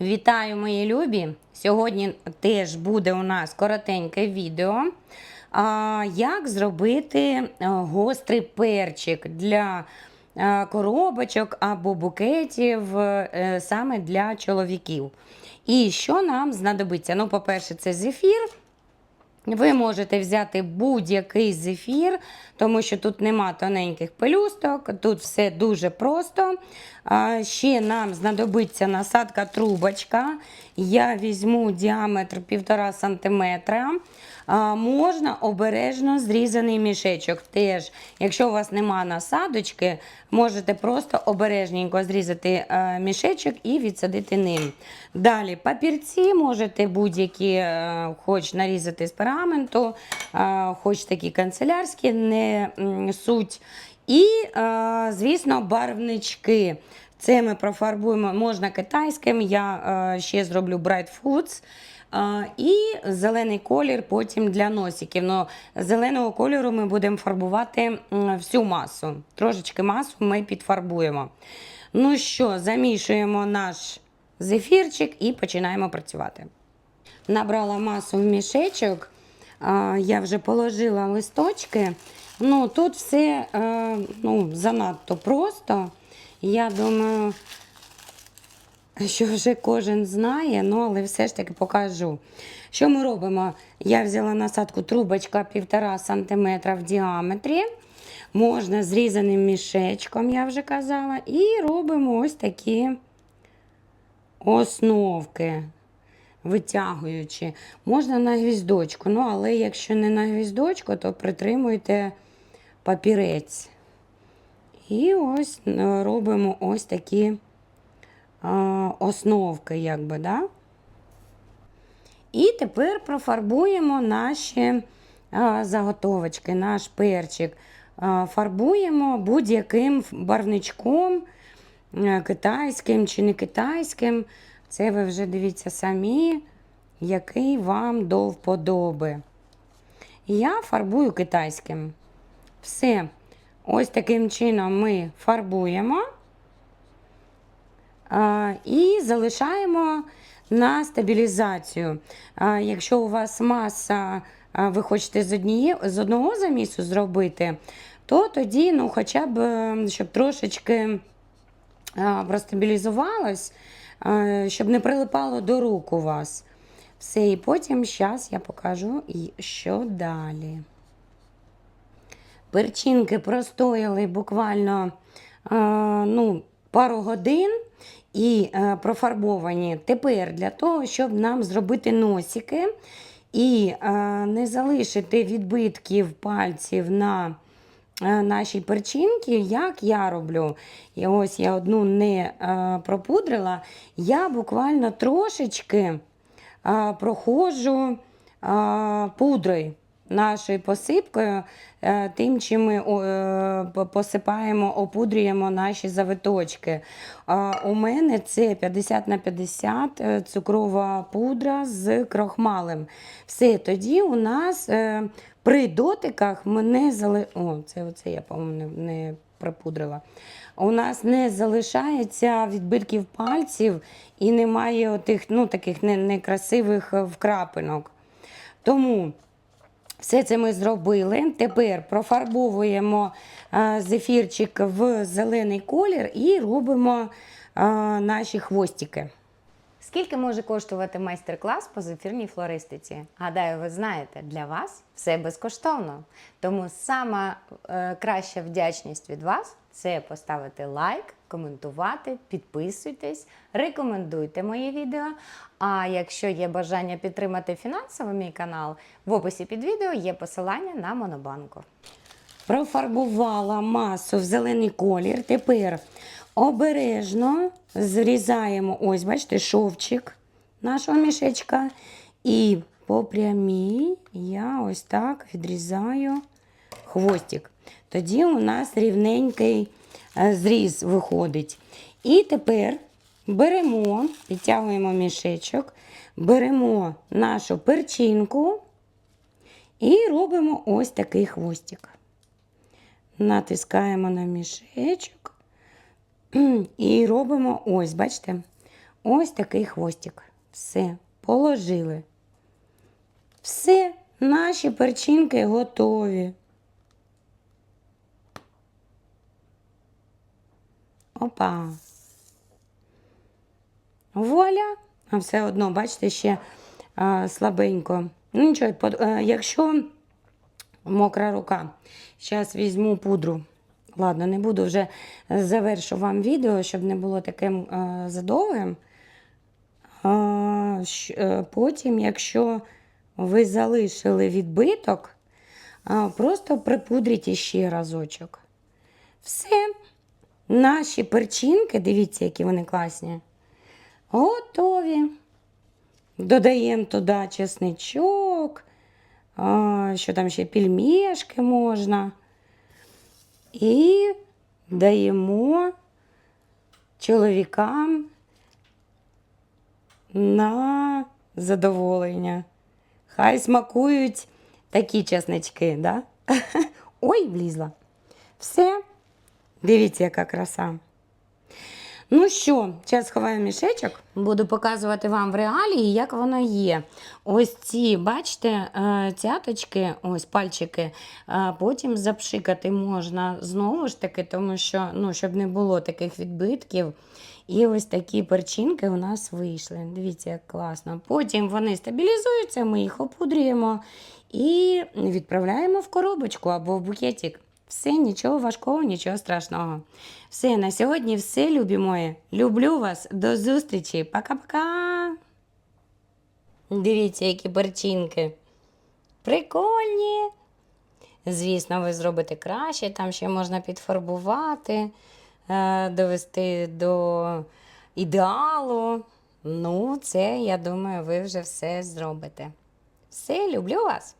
Вітаю, мої любі! Сьогодні теж буде у нас коротеньке відео. Як зробити е, гострий перчик для е, коробочок або букетів е, саме для чоловіків. І що нам знадобиться? Ну, по-перше, це зефір. Ви можете взяти будь-який зефір, тому що тут нема тоненьких пелюсток, тут все дуже просто. Ще нам знадобиться насадка трубочка. Я візьму діаметр 1,5 см. Можна обережно зрізаний мішечок. Теж, якщо у вас нема насадочки, можете просто обережненько зрізати е, мішечок і відсадити ним. Далі папірці можете будь-які, е, хоч нарізати з пергаменту, е, хоч такі канцелярські, не суть. І, звісно, барвнички. Це ми профарбуємо, можна китайським, я ще зроблю Bright Foods. І зелений колір потім для носиків. Но зеленого кольору ми будемо фарбувати всю масу. Трошечки масу ми підфарбуємо. Ну що, замішуємо наш зефірчик і починаємо працювати. Набрала масу в мішечок, я вже положила листочки. Ну, тут все е, ну, занадто просто. Я думаю, що вже кожен знає, ну, але все ж таки покажу. Що ми робимо? Я взяла насадку трубочка 1,5 см в діаметрі. Можна зрізаним мішечком, я вже казала. І робимо ось такі основки, витягуючи. Можна на гвіздочку, ну, але якщо не на гвіздочку, то притримуйте папірець. І ось е, робимо ось такі основки, якби, да? І тепер профарбуємо наші заготовочки, наш перчик. Фарбуємо будь-яким барвничком, е, китайським чи не китайським. Це ви вже дивіться самі, який вам до вподоби. Я фарбую китайським. Все. Ось таким чином ми фарбуємо і залишаємо на стабілізацію. Якщо у вас маса, ви хочете з, одніє, з одного замісу зробити, то тоді, ну, хоча б, щоб трошечки простабілізувалось, щоб не прилипало до рук у вас. Все, і потім зараз я покажу, що далі. Перчинки простояли буквально ну, пару годин і е, профарбовані. Тепер для того, щоб нам зробити носики і е, не залишити відбитків пальців на е, нашій перчинці, як я роблю. І ось я одну не пропудрила, я буквально трошечки проходжу пудрою нашою посипкою, е, тим, чим ми е, по- посипаємо, опудрюємо наші завиточки. У мене це 50 на 50 е, цукрова пудра з крохмалем. Все, тоді у нас при дотиках ми не зали... О, це оце я, по-моєму, не, не припудрила. У нас не залишається відбитків пальців і немає отих, ну, таких некрасивих е, вкрапинок. Тому все це ми зробили. Тепер профарбовуємо е, зефірчик в зелений колір і робимо е, наші хвостики. Скільки може коштувати майстер-клас по зефірній флористиці? Гадаю, ви знаєте, для вас все безкоштовно. Тому сама е, краща вдячність від вас це поставити лайк, коментувати, підписуйтесь, рекомендуйте моє відео. А якщо є бажання підтримати фінансово мій канал, в описі під відео є посилання на Монобанку. Профарбувала масу в зелений колір. Тепер обережно зрізаємо, ось, бачите, шовчик нашого мішечка. І по прямій я ось так відрізаю хвостик. Тоді у нас рівненький е, зріз виходить. І тепер беремо, підтягуємо мішечок, беремо нашу перчинку і робимо ось такий хвостик. Натискаємо на мішечок і робимо ось, бачите, ось такий хвостик. Все, положили. Все, наші перчинки готові. Опа. Вуаля. А все одно, бачите, ще а, слабенько. Ну нічого, под- е, якщо мокра рука, зараз візьму пудру. Ладно, не буду вже завершу вам відео, щоб не було таким е, задовгим. А, щ- е, потім, якщо ви залишили відбиток, а, просто припудріть іще разочок. Все. Наші перчинки, дивіться, які вони класні. Готові. Додаємо туди чесничок, що там ще пельмешки можна. І даємо чоловікам на задоволення. Хай смакують такі чеснички, да? Ой, влізла. Все. Дивіться, яка краса. Ну що, зараз сховаю мішечок. Буду показувати вам в реалії, як воно є. Ось ці, бачите, е, цяточки, ось пальчики, е, потім запшикати можна знову ж таки, тому що, ну, щоб не було таких відбитків. І ось такі перчинки у нас вийшли. Дивіться, як класно. Потім вони стабілізуються, ми їх опудрюємо і відправляємо в коробочку або в букетик. Все, нічого важкого, нічого страшного. Все, на сьогодні все, любі мої. Люблю вас. До зустрічі. Пока-пока. Дивіться, які перчинки. Прикольні. Звісно, ви зробите краще, там ще можна підфарбувати, е, довести до ідеалу. Ну, це, я думаю, ви вже все зробите. Все, люблю вас.